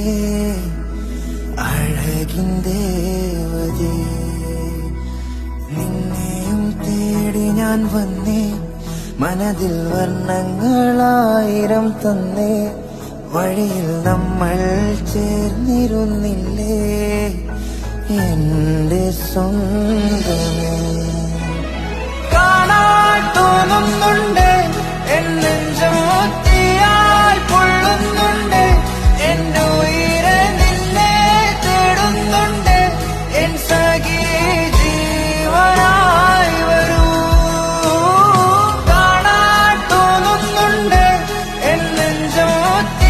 നിന്നിരുന്നില്ലേ അഴകിൻ ദേവതേ നിന്നെയും ഞാൻ വന്നേ മനതിൽ വർണങ്ങളായിരം തന്നേ വഴിയിൽ നമ്മൾ ചേർന്നിരുന്നില്ലേ എന്റെ സ്വന്തമേ. കാണാൻ തോന്നുന്നുണ്ട് എന്നെഞ്ചോ Oh.